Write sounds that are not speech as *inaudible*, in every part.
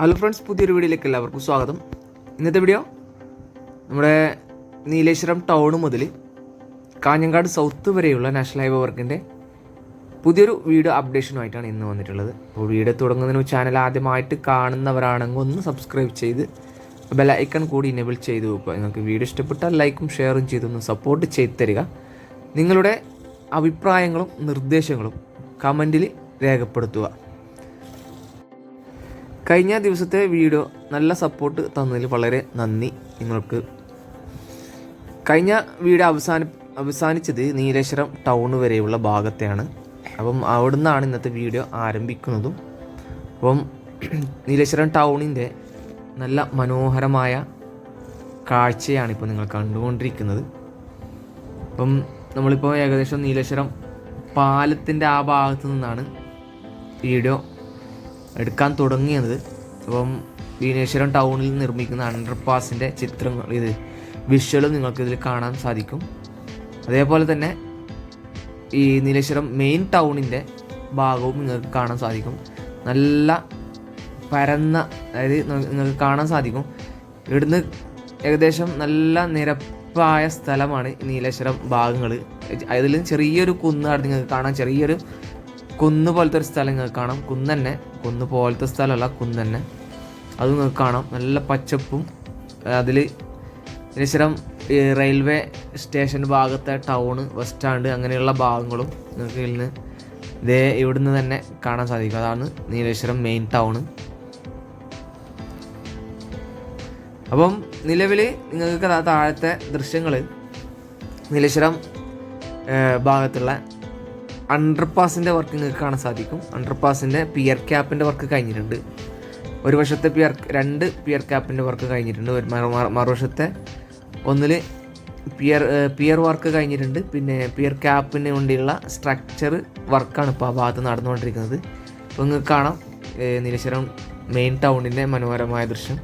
Hello friends പുതിയൊരു വീഡിയോയിലേക്ക് എല്ലാവർക്കും സ്വാഗതം. ഇന്നത്തെ വീഡിയോ നമ്മുടെ നീലേശ്വരം ടൗൺ മുതൽ കാഞ്ഞങ്ങാട് സൗത്ത് വരെയുള്ള നാഷണൽ ഹൈവേ വർക്കിന്റെ പുതിയൊരു വീഡിയോ അപ്ഡേഷനുമായിട്ടാണ് ഇന്ന് വന്നിട്ടുള്ളത്. അപ്പോൾ വീഡിയോ തുടങ്ങുന്നതിന് ചാനൽ ആദ്യമായിട്ട് കാണുന്നവരാണെങ്കിൽ ഒന്ന് സബ്സ്ക്രൈബ് ചെയ്ത് ബെൽ ഐക്കൺ കൂടി ഇനേബിൾ ചെയ്ത് വെക്കുക. നിങ്ങൾക്ക് വീഡിയോ ഇഷ്ടപ്പെട്ടാൽ ലൈക്കും ഷെയറും ചെയ്തൊന്ന് സപ്പോർട്ട് ചെയ്ത് തരിക. നിങ്ങളുടെ അഭിപ്രായങ്ങളും നിർദ്ദേശങ്ങളും കമന്റിൽ രേഖപ്പെടുത്തുക. കഴിഞ്ഞ ദിവസത്തെ വീഡിയോ നല്ല സപ്പോർട്ട് തന്നതിൽ വളരെ നന്ദി നിങ്ങൾക്ക്. കഴിഞ്ഞ വീഡിയോ അവസാന അവസാനിച്ചത് നീലേശ്വരം ടൗൺ വരെയുള്ള ഭാഗത്തെയാണ്. അപ്പം അവിടെ നിന്നാണ് ഇന്നത്തെ വീഡിയോ ആരംഭിക്കുന്നതും. അപ്പം നീലേശ്വരം ടൗണിന്റെ നല്ല മനോഹരമായ കാഴ്ചയാണിപ്പോൾ നിങ്ങൾ കണ്ടുകൊണ്ടിരിക്കുന്നത്. അപ്പം നമ്മളിപ്പോൾ ഏകദേശം നീലേശ്വരം പാലത്തിന്റെ ആ ഭാഗത്തു നിന്നാണ് വീഡിയോ എടുക്കാൻ തുടങ്ങിയത്. അപ്പം ദീനേശ്വരം ടൗണിൽ നിർമ്മിക്കുന്ന അണ്ടർ പാസിന്റെ ചിത്രങ്ങൾ ഇത് വിഷ്വലും നിങ്ങൾക്ക് ഇതിൽ കാണാൻ സാധിക്കും. അതേപോലെ തന്നെ ഈ നീലേശ്വരം മെയിൻ ടൗണിന്റെ ഭാഗവും നിങ്ങൾക്ക് കാണാൻ സാധിക്കും. നല്ല പരന്ന അതായത് നിങ്ങൾക്ക് കാണാൻ സാധിക്കും. ഇവിടുന്ന് ഏകദേശം നല്ല നിരപ്പായ സ്ഥലമാണ് നീലേശ്വരം ഭാഗങ്ങൾ അതിൽ ചെറിയൊരു കുന്നാണ് നിങ്ങൾക്ക് കാണാൻ ചെറിയൊരു കുന്ന് പോലത്തെ ഒരു സ്ഥലം നിങ്ങൾക്ക് കാണാം. കുന്ന് തന്നെ കുന്ന് പോലത്തെ സ്ഥലമല്ല കുന്ന് തന്നെ അത് നിങ്ങൾക്ക് കാണാം. നല്ല പച്ചപ്പും അതിൽ നിശ്ചരം റെയിൽവേ സ്റ്റേഷൻ ഭാഗത്തെ ടൗണ് ബസ് സ്റ്റാൻഡ് അങ്ങനെയുള്ള ഭാഗങ്ങളും നിങ്ങൾക്ക് ഇതിൽ നിന്ന് ഇതേ ഇവിടുന്ന് തന്നെ കാണാൻ സാധിക്കും. അതാണ് നീലേശ്വരം മെയിൻ ടൗണ്. അപ്പം നിലവിൽ നിങ്ങൾക്ക് താഴത്തെ ദൃശ്യങ്ങൾ നീലേശ്വരം ഭാഗത്തുള്ള അണ്ടർപാസിന്റെ വർക്ക് നിങ്ങൾക്ക് കാണാൻ സാധിക്കും. അണ്ടർപാസിന്റെ പിയർ ക്യാപ്പിന്റെ വർക്ക് കഴിഞ്ഞിട്ടുണ്ട്. ഒരു വശത്തെ പിയർ രണ്ട് പിയർ ക്യാപ്പിന്റെ വർക്ക് കഴിഞ്ഞിട്ടുണ്ട്. ഒരു മറു- മറു- മറുവശത്തെ ഒന്നിൽ പിയർ പിയർ വർക്ക് കഴിഞ്ഞിട്ടുണ്ട്. പിന്നെ പിയർ ക്യാപ്പിന് വേണ്ടിയുള്ള സ്ട്രക്ചർ വർക്കാണ് ഇപ്പോൾ ആ ഭാഗത്ത് നടന്നുകൊണ്ടിരിക്കുന്നത്. ഇപ്പോൾ നിങ്ങൾക്ക് കാണാം നീലേശ്വരം മെയിൻ ടൗണിന്റെ മനോഹരമായ ദൃശ്യം.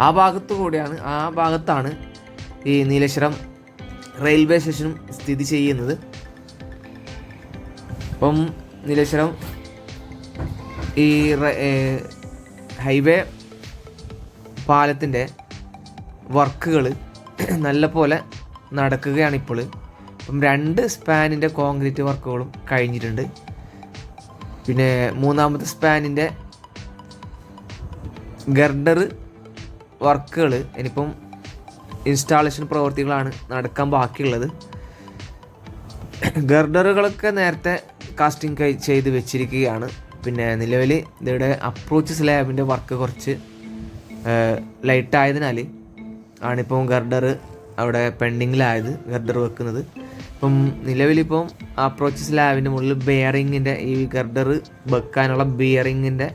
ആ ഭാഗത്തു കൂടിയാണ് ആ ഭാഗത്താണ് ഈ നീലേശ്വരം റെയിൽവേ സ്റ്റേഷനും സ്ഥിതി ചെയ്യുന്നത്. അപ്പം നീലേശ്വരം ഈ ഹൈവേ പാലത്തിന്റെ വർക്കുകൾ *clears throat* നല്ല പോലെ നടക്കുകയാണ് ഇപ്പോൾ അപ്പം രണ്ട് സ്പാനിന്റെ കോൺക്രീറ്റ് വർക്കുകളും കഴിഞ്ഞിട്ടുണ്ട്. പിന്നെ മൂന്നാമത്തെ സ്പാനിന്റെ ഗർഡർ വർക്കുകൾ ഇനിയിപ്പം ഇൻസ്റ്റാളേഷൻ പ്രവൃത്തികളാണ് നടക്കാൻ ബാക്കിയുള്ളത്. *clears throat* ഗർഡറുകളൊക്കെ നേരത്തെ കാസ്റ്റിംഗ് ചെയ്ത് വെച്ചിരിക്കുകയാണ്. പിന്നെ നിലവിൽ ഇതിവിടെ അപ്രോച്ച് സ്ലാബിന്റെ വർക്ക് കുറച്ച് ലൈറ്റായതിനാൽ ആണിപ്പോൾ ആണിപ്പം ഗർഡർ അവിടെ പെൻഡിങ്ങിലായത് ഗർഡർ വെക്കുന്നത്. ഇപ്പം നിലവിലിപ്പം അപ്രോച്ച് സ്ലാബിന്റെ മുകളിൽ ബെയറിങ്ങിന്റെ ഈ ഗർഡർ വെക്കാനുള്ള ബിയറിങ്ങിന്റെ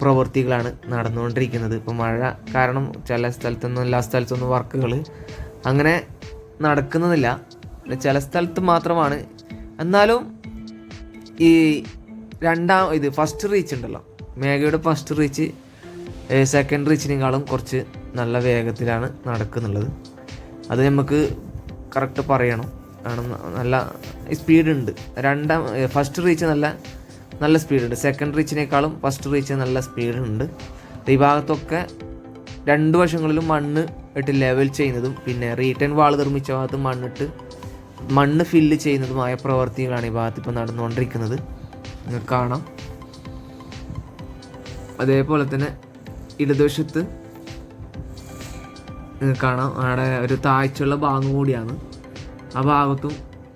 പ്രവൃത്തികളാണ് നടന്നുകൊണ്ടിരിക്കുന്നത്. ഇപ്പോൾ മഴ കാരണം ചില സ്ഥലത്തൊന്നും എല്ലാ സ്ഥലത്തൊന്നും വർക്കുകൾ അങ്ങനെ നടക്കുന്നതില്ല പിന്നെ ചില സ്ഥലത്ത് മാത്രമാണ്. എന്നാലും ഈ രണ്ടാം ഇത് ഫസ്റ്റ് റീച്ച് ഉണ്ടല്ലോ. മേഘയുടെ ഫസ്റ്റ് റീച്ച് സെക്കൻഡ് റീച്ചിനേക്കാളും കുറച്ച് നല്ല വേഗത്തിലാണ് നടക്കുന്നുള്ളത്. അത് നമുക്ക് കറക്റ്റ് പറയണം. ആണ് നല്ല സ്പീഡുണ്ട് രണ്ടാം ഫസ്റ്റ് റീച്ച് നല്ല നല്ല സ്പീഡുണ്ട് സെക്കൻഡ് റീച്ചിനേക്കാളും ഫസ്റ്റ് റീച്ച് നല്ല സ്പീഡുണ്ട് ഈ ഭാഗത്തൊക്കെ രണ്ട് വശങ്ങളിലും മണ്ണ് ഇട്ട് ലെവൽ ചെയ്യുന്നതും പിന്നെ റീറ്റേൺ വാൾ നിർമ്മിച്ച ഭാഗത്ത് മണ്ണിട്ട് മണ്ണ് ഫില്ല് ചെയ്യുന്നതുമായ പ്രവർത്തികളാണ് ഈ ഭാഗത്ത് ഇപ്പോൾ നടന്നുകൊണ്ടിരിക്കുന്നത്. നിങ്ങൾക്ക് കാണാം. അതേപോലെ തന്നെ ഇടതുവശത്ത് നിങ്ങൾക്ക് കാണാം. അവിടെ ഒരു താഴ്ചയുള്ള ഭാഗം കൂടിയാണ്. ആ ഭാഗത്തും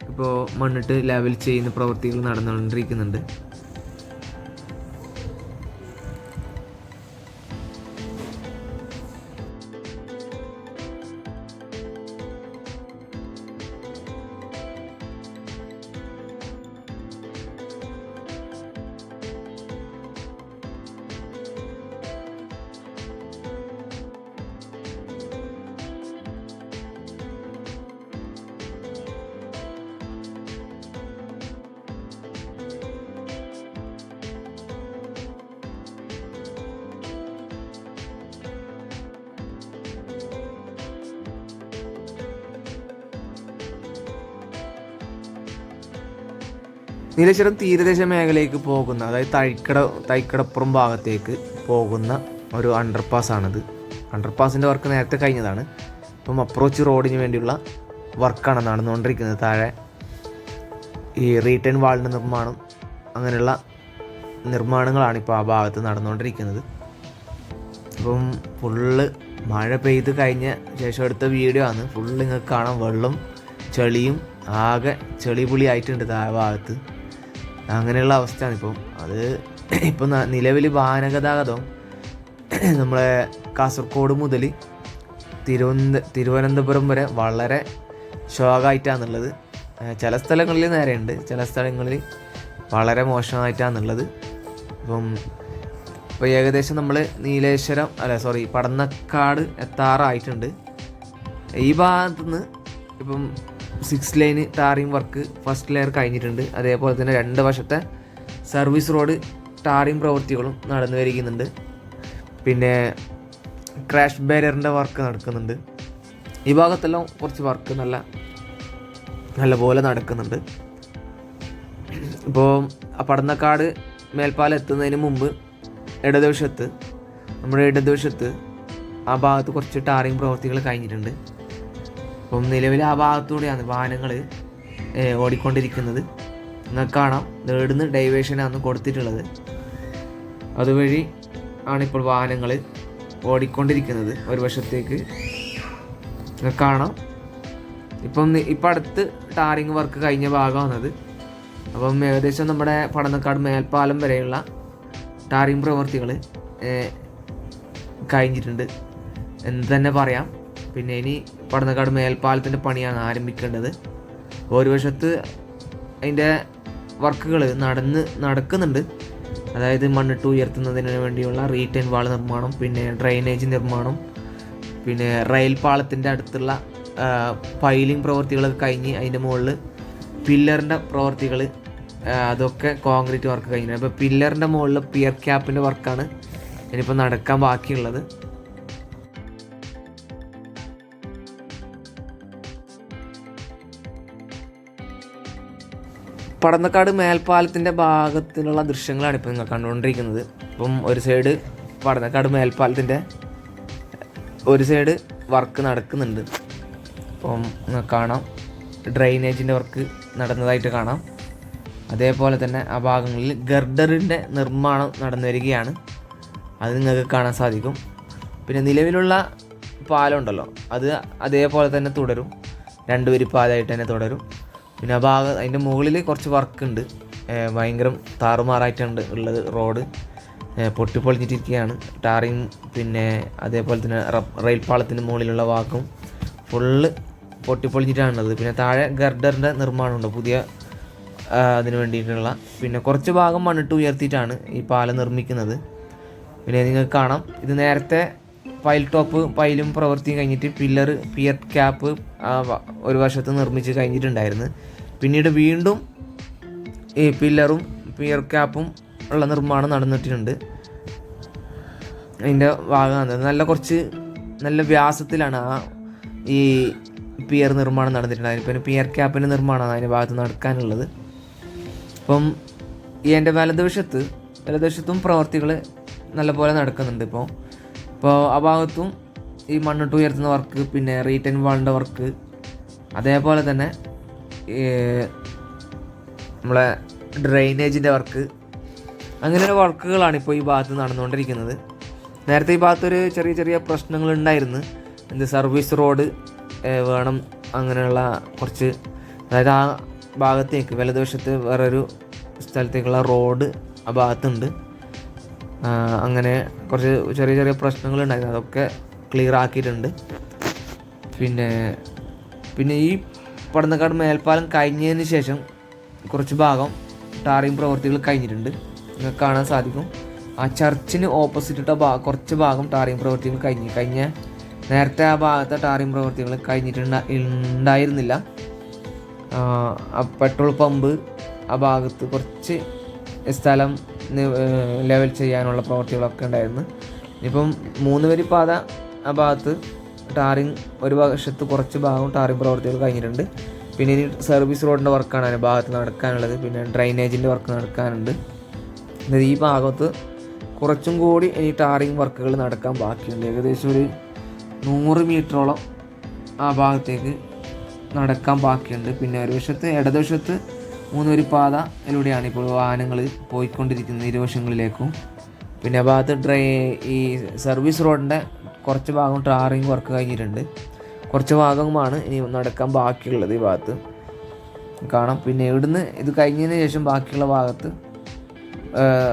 ഇപ്പോൾ മണ്ണിട്ട് ലെവൽ ചെയ്യുന്ന പ്രവർത്തികൾ നടന്നുകൊണ്ടിരിക്കുന്നുണ്ട്. നീലേശ്വരം തീരദേശ മേഖലയിലേക്ക് പോകുന്ന അതായത് തൈക്കട തൈക്കടപ്പുറം ഭാഗത്തേക്ക് പോകുന്ന ഒരു അണ്ടർപാസ് ആണിത്. അണ്ടർപാസിന്റെ വർക്ക് നേരത്തെ കഴിഞ്ഞതാണ്. ഇപ്പം അപ്രോച്ച് റോഡിന് വേണ്ടിയുള്ള വർക്കാണ് നടന്നുകൊണ്ടിരിക്കുന്നത്. താഴെ ഈ റീറ്റേൺ വാളിന്റെ നിർമ്മാണം അങ്ങനെയുള്ള നിർമ്മാണങ്ങളാണ് ഇപ്പോൾ ആ ഭാഗത്ത് നടന്നുകൊണ്ടിരിക്കുന്നത്. ഇപ്പം ഫുള്ള് മഴ പെയ്ത് കഴിഞ്ഞ ശേഷം എടുത്ത വീഡിയോ ആണ്. ഫുള്ള് നിങ്ങൾക്ക് കാണാം വെള്ളം ചെളിയും ആകെ ചെളി പുളി ആയിട്ടുണ്ട് ആ ഭാഗത്ത്. അങ്ങനെയുള്ള അവസ്ഥയാണ്. ഇപ്പം അത് *clears throat* ഇപ്പം നിലവിൽ വാഹന ഗതാഗതം *clears throat* നമ്മളെ കാസർഗോഡ് മുതൽ തിരുവനന്ത തിരുവനന്തപുരം വരെ വളരെ ശോകമായിട്ടാണുള്ളത് ഏഹ് ചില സ്ഥലങ്ങളിൽ നേരെയുണ്ട്. ചില സ്ഥലങ്ങളിൽ വളരെ മോശമായിട്ടാണുള്ളത്. ഇപ്പം ഇപ്പോൾ ഏകദേശം നമ്മൾ നീലേശ്വരം അല്ല സോറി പടന്നക്കാട് എത്താറായിട്ടുണ്ട്. ഈ ഭാഗത്തു നിന്ന് ഇപ്പം six line tarring work first layer കഴിഞ്ഞിട്ടുണ്ട്. അതേപോലെ തന്നെ രണ്ട് വശത്തെ സർവീസ് റോഡ് ടാറിംഗ് പ്രവൃത്തികളും നടന്നു വരികയുന്നുണ്ട് പിന്നെ ക്രാഷ് ബാരിയറിന്റെ വർക്ക് നടക്കുന്നുണ്ട്. ഈ ഭാഗത്തെല്ലാം കുറച്ച് വർക്ക് നല്ല നല്ലപോലെ നടക്കുന്നുണ്ട്. ഇപ്പോൾ പടന്നക്കാട് മേൽപ്പാലം എത്തുന്നതിന് മുമ്പ് ഇടതുവശത്ത് നമ്മുടെ ഇടതുവശത്ത് ആ ഭാഗത്ത് കുറച്ച് ടാറിംഗ് പ്രവൃത്തികൾ കഴിഞ്ഞിട്ടുണ്ട്. അപ്പം നിലവിൽ ആ ഭാഗത്തൂടെയാണ് വാഹനങ്ങൾ ഓടിക്കൊണ്ടിരിക്കുന്നത്. നിങ്ങൾക്ക് കാണാം. നേടുന്ന ഡൈവേഷനാണ് കൊടുത്തിട്ടുള്ളത്. അതുവഴി ആണിപ്പോൾ വാഹനങ്ങൾ ഓടിക്കൊണ്ടിരിക്കുന്നത് ഒരു വശത്തേക്ക്. നിങ്ങൾക്ക് കാണാം. ഇപ്പം ഇപ്പം അടുത്ത് ടാറിങ് വർക്ക് കഴിഞ്ഞ ഭാഗമാണത്. അപ്പം ഏകദേശം നമ്മുടെ പടന്നക്കാട് മേൽപ്പാലം വരെയുള്ള ടാറിങ് പ്രവൃത്തികൾ കഴിഞ്ഞിട്ടുണ്ട്. എന്ന് തന്നെ പറയാം. പിന്നെ ഇനി പടന്നക്കാട് മേൽപ്പാലത്തിന്റെ പണിയാണ് ആരംഭിക്കേണ്ടത്. ഒരു വശത്ത് അതിന്റെ വർക്കുകൾ നടന്ന് നടക്കുന്നുണ്ട്. അതായത് മണ്ണിട്ട് ഉയർത്തുന്നതിന് വേണ്ടിയുള്ള റീറ്റേൺ വാൾ നിർമ്മാണം പിന്നെ ഡ്രൈനേജ് നിർമ്മാണം പിന്നെ റെയിൽ പാളത്തിന്റെ അടുത്തുള്ള ഫൈലിംഗ് പ്രവൃത്തികളൊക്കെ കഴിഞ്ഞ് അതിന്റെ മുകളിൽ പില്ലറിന്റെ പ്രവൃത്തികൾ അതൊക്കെ കോൺക്രീറ്റ് വർക്ക് കഴിഞ്ഞു. അപ്പോൾ പില്ലറിന്റെ മുകളിൽ പിയർ ക്യാപ്പിന്റെ വർക്കാണ് ഇനിയിപ്പോൾ നടക്കാൻ ബാക്കിയുള്ളത്. പടന്നക്കാട് മേൽപ്പാലത്തിന്റെ ഭാഗത്തിലുള്ള ദൃശ്യങ്ങളാണ് ഇപ്പോൾ നിങ്ങൾ കണ്ടുകൊണ്ടിരിക്കുന്നത്. ഇപ്പം ഒരു സൈഡ് പടന്നക്കാട് മേൽപ്പാലത്തിന്റെ ഒരു സൈഡ് വർക്ക് നടക്കുന്നുണ്ട്. അപ്പം നിങ്ങൾക്ക് കാണാം. ഡ്രൈനേജിന്റെ വർക്ക് നടന്നതായിട്ട് കാണാം. അതേപോലെ തന്നെ ആ ഭാഗങ്ങളിൽ ഗർഡറിന്റെ നിർമ്മാണം നടന്നു വരികയാണ്. അത് നിങ്ങൾക്ക് കാണാൻ സാധിക്കും. പിന്നെ നിലവിലുള്ള പാലം ഉണ്ടല്ലോ അത് അതേപോലെ തന്നെ തുടരും. രണ്ട് വരി പാലമായിട്ട് തന്നെ തുടരും. പിന്നെ ആ ഭാഗം അതിന്റെ മുകളിൽ കുറച്ച് വർക്ക് ഉണ്ട് ഏഹ് ഭയങ്കര താറുമാറായിട്ടുണ്ട് ഉള്ളത് റോഡ്. പൊട്ടിപ്പൊളിഞ്ഞിട്ടിരിക്കുകയാണ്. ടാറിങ് പിന്നെ അതേപോലെ തന്നെ റെയിൽ പാളത്തിന്റെ മുകളിലുള്ള വാക്കും ഫുള്ള് പൊട്ടിപ്പൊളിഞ്ഞിട്ടാണുള്ളത്. പിന്നെ താഴെ ഗർഡറിന്റെ നിർമ്മാണമുണ്ട് പുതിയ അതിന് വേണ്ടിയിട്ടുള്ള. പിന്നെ കുറച്ച് ഭാഗം മണ്ണിട്ട് ഉയർത്തിയിട്ടാണ് ഈ പാലം നിർമ്മിക്കുന്നത്. പിന്നെ നിങ്ങൾക്ക് കാണാം. ഇത് നേരത്തെ പൈൽ ടോപ്പ് പൈലും പ്രവൃത്തിയും കഴിഞ്ഞിട്ട് പില്ലർ പിയർ ക്യാപ്പ് ഒരു വർഷത്ത് നിർമ്മിച്ച് കഴിഞ്ഞിട്ടുണ്ടായിരുന്നു. പിന്നീട് വീണ്ടും ഈ പില്ലറും പിയർ ക്യാപ്പും ഉള്ള നിർമ്മാണം നടന്നിട്ടുണ്ട്. അതിന്റെ ഭാഗമാണ് നല്ല കുറച്ച് നല്ല വ്യാസത്തിലാണ് ആ ഈ പിയർ നിർമ്മാണം നടന്നിട്ടുണ്ടായത് പിന്നെ പിയർ ക്യാപ്പിന്റെ നിർമ്മാണമാണ് അതിന്റെ ഭാഗത്ത് നടക്കാനുള്ളത്. അപ്പം ഈ എന്റെ വലതുവശത്ത് വലതുവശത്തും പ്രവർത്തികൾ നല്ലപോലെ നടക്കുന്നുണ്ട് ഇപ്പോൾ ഇപ്പോൾ ആ ഭാഗത്തും ഈ മണ്ണിട്ട് ഉയർത്തുന്ന വർക്ക് പിന്നെ റീറ്റൻ വാളിന്റെ വർക്ക് അതേപോലെ തന്നെ നമ്മളെ ഡ്രെയിനേജിന്റെ വർക്ക് അങ്ങനെ വർക്കുകളാണ് ഇപ്പോൾ ഈ ഭാഗത്ത് നടന്നുകൊണ്ടിരിക്കുന്നത്. നേരത്തെ ഈ ഭാഗത്തൊരു ചെറിയ ചെറിയ പ്രശ്നങ്ങൾ ഉണ്ടായിരുന്നു എന്ത് സർവീസ് റോഡ് വേണം അങ്ങനെയുള്ള കുറച്ച് അതായത് ആ ഭാഗത്തേക്ക് വലതുവശത്ത് വേറൊരു സ്ഥലത്തേക്കുള്ള റോഡ് ആ ഭാഗത്തുണ്ട്. അങ്ങനെ കുറച്ച് ചെറിയ ചെറിയ പ്രശ്നങ്ങളുണ്ടായിരുന്നു. അതൊക്കെ ക്ലിയർ ആക്കിയിട്ടുണ്ട്. പിന്നെ പിന്നെ ഈ പടന്നക്കാട് മേൽപ്പാലം കഴിഞ്ഞതിന് ശേഷം കുറച്ച് ഭാഗം ടാറിങ് പ്രവൃത്തികൾ കഴിഞ്ഞിട്ടുണ്ട്. നിങ്ങൾക്ക് കാണാൻ സാധിക്കും. ആ ചർച്ചിന് ഓപ്പോസിറ്റ് ഇട്ട ഭാ കുറച്ച് ഭാഗം ടാറിങ് പ്രവൃത്തികൾ കഴിഞ്ഞു. കഴിഞ്ഞ നേരത്തെ ആ ഭാഗത്തെ ടാറിങ് പ്രവൃത്തികൾ കഴിഞ്ഞിട്ടുണ്ട ഉണ്ടായിരുന്നില്ല പെട്രോൾ പമ്പ് ആ ഭാഗത്ത് കുറച്ച് സ്ഥലം ലെവൽ ചെയ്യാനുള്ള പ്രവൃത്തികളൊക്കെ ഉണ്ടായിരുന്നു. ഇപ്പം മൂന്ന് വരി പാത ആ ഭാഗത്ത് ടാറിങ് ഒരു വശത്ത് കുറച്ച് ഭാഗം ടാറിങ് പ്രവർത്തികൾ കഴിഞ്ഞിട്ടുണ്ട്. പിന്നെ ഇനി സർവീസ് റോഡിന്റെ വർക്കാണ് അതിന്റെ ഭാഗത്ത് നടക്കാനുള്ളത്. പിന്നെ ഡ്രൈനേജിന്റെ വർക്ക് നടക്കാനുണ്ട്. ഈ ഭാഗത്ത് കുറച്ചും കൂടി ഇനി ടാറിങ് വർക്കുകൾ നടക്കാൻ ബാക്കിയുണ്ട്. ഏകദേശം ഒരു നൂറ് മീറ്ററോളം ആ ഭാഗത്തേക്ക് നടക്കാൻ ബാക്കിയുണ്ട്. പിന്നെ ഒരു വശത്ത് ഇടതുവശത്ത് മൂന്ന് വരി പാതയിലൂടെയാണ് ഇപ്പോൾ വാഹനങ്ങൾ പോയിക്കൊണ്ടിരിക്കുന്നത് ഇരുവശങ്ങളിലേക്കും. പിന്നെ ഭാഗത്ത് ഡ്രൈ ഈ സർവീസ് റോഡിന്റെ കുറച്ച് ഭാഗം ടാറിങ് വർക്ക് കഴിഞ്ഞിട്ടുണ്ട്. കുറച്ച് ഭാഗമാണ് ഇനി നടക്കാൻ ബാക്കിയുള്ളത് ഈ ഭാഗത്ത്. കാണാം. പിന്നെ ഇവിടുന്ന് ഇത് കഴിഞ്ഞതിന് ശേഷം ബാക്കിയുള്ള ഭാഗത്ത്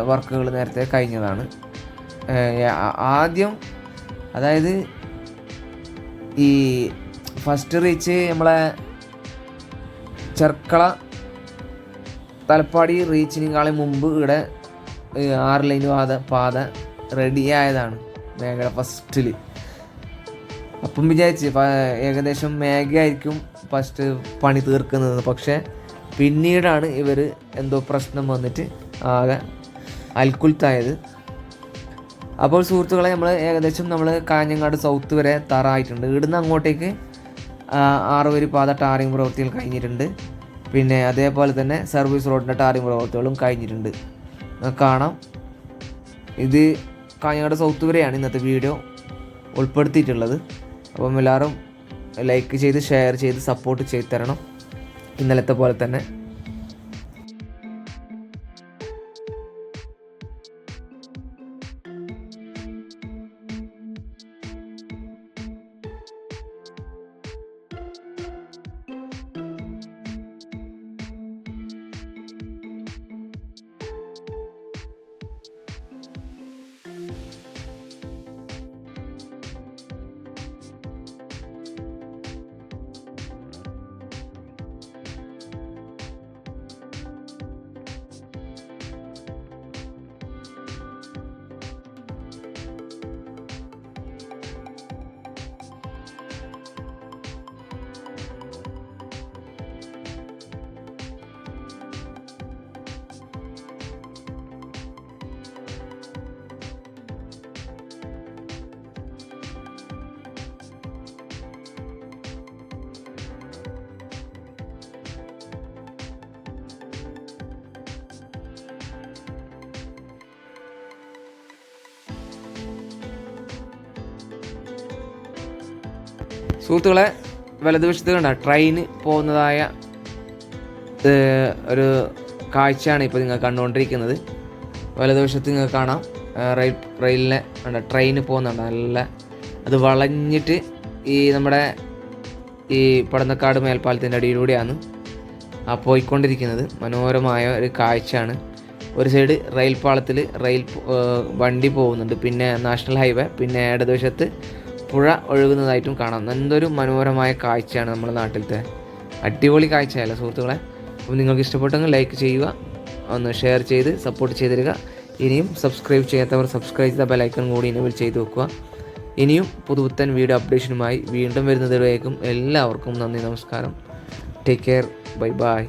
വർക്കുകൾ നേരത്തെ കഴിഞ്ഞതാണ്. ആദ്യം അതായത് ഈ ഫസ്റ്റ് റീച്ച് നമ്മളെ ചെർക്കള തലപ്പാടി റീച്ചിനേക്കാളും മുമ്പ് ഇവിടെ ആറ് ലൈൻ പാത പാത റെഡി ആയതാണ് മേഖല ഫസ്റ്റിൽ അപ്പം വിചാരിച്ച് ഏകദേശം മേഘയായിരിക്കും ഫസ്റ്റ് പണി തീർക്കുന്നത്. പക്ഷേ പിന്നീടാണ് ഇവർ എന്തോ പ്രശ്നം വന്നിട്ട് ആകെ അൽക്കുൽത്തായത്. അപ്പോൾ സുഹൃത്തുക്കളെ നമ്മൾ ഏകദേശം നമ്മൾ കാഞ്ഞങ്ങാട് സൗത്ത് വരെ തറായിട്ടുണ്ട്. ഇവിടുന്ന് അങ്ങോട്ടേക്ക് ആറുപേര് പാത ടാറിങ് പ്രവൃത്തികൾ കഴിഞ്ഞിട്ടുണ്ട്. പിന്നെ അതേപോലെ തന്നെ സർവീസ് റോഡിന്റെ ടാറിംഗ് പ്രവർത്തികളും കഴിഞ്ഞിട്ടുണ്ട്. കാണാം. ഇത് കാഞ്ഞങ്ങാട് സൗത്ത് വരെയാണ് ഇന്നത്തെ വീഡിയോ ഉൾപ്പെടുത്തിയിട്ടുള്ളത്. അപ്പം എല്ലാവരും ലൈക്ക് ചെയ്ത് ഷെയർ ചെയ്ത് സപ്പോർട്ട് ചെയ്ത് തരണം. ഇന്നലത്തെ പോലെ തന്നെ. സുഹൃത്തുക്കളെ വലതുവശത്ത് കണ്ട ട്രെയിൻ പോകുന്നതായ ഒരു കാഴ്ചയാണ് ഇപ്പോൾ നിങ്ങൾ കണ്ടുകൊണ്ടിരിക്കുന്നത്. വലതുവശത്ത് നിങ്ങൾക്ക് കാണാം. റെയിൽ റെയിലിനെ കണ്ട ട്രെയിൻ പോകുന്നുണ്ട്. നല്ല അത് വളഞ്ഞിട്ട് ഈ നമ്മുടെ ഈ പടന്നക്കാട് മേൽപ്പാലത്തിന്റെ അടിയിലൂടെയാണ് ആ പോയിക്കൊണ്ടിരിക്കുന്നത്. മനോഹരമായ ഒരു കാഴ്ചയാണ്. ഒരു സൈഡ് റെയിൽ പാളത്തിൽ റെയിൽ വണ്ടി പോകുന്നുണ്ട്. പിന്നെ നാഷണൽ ഹൈവേ പിന്നെ ഇടതുവശത്ത് പുഴ ഒഴുകുന്നതായിട്ടും കാണാം. എന്തൊരു മനോഹരമായ കാഴ്ചയാണ് നമ്മുടെ നാട്ടിലത്തെ. അടിപൊളി കാഴ്ചയല്ല സുഹൃത്തുക്കളെ? അപ്പോൾ നിങ്ങൾക്ക് ഇഷ്ടപ്പെട്ടെങ്കിൽ ലൈക്ക് ചെയ്യുക ഒന്ന് ഷെയർ ചെയ്ത് സപ്പോർട്ട് ചെയ്തിരിക ഇനിയും സബ്സ്ക്രൈബ് ചെയ്യാത്തവർ സബ്സ്ക്രൈബ് ചെയ്ത ബെലൈക്കൺ കൂടി ഇനേബിൾ ചെയ്ത് വെക്കുക. ഇനിയും പുതുപുത്തൻ വീഡിയോ അപ്ഡേഷനുമായി വീണ്ടും വരുന്നതിലേക്കും എല്ലാവർക്കും നന്ദി നമസ്കാരം. Take care bye bye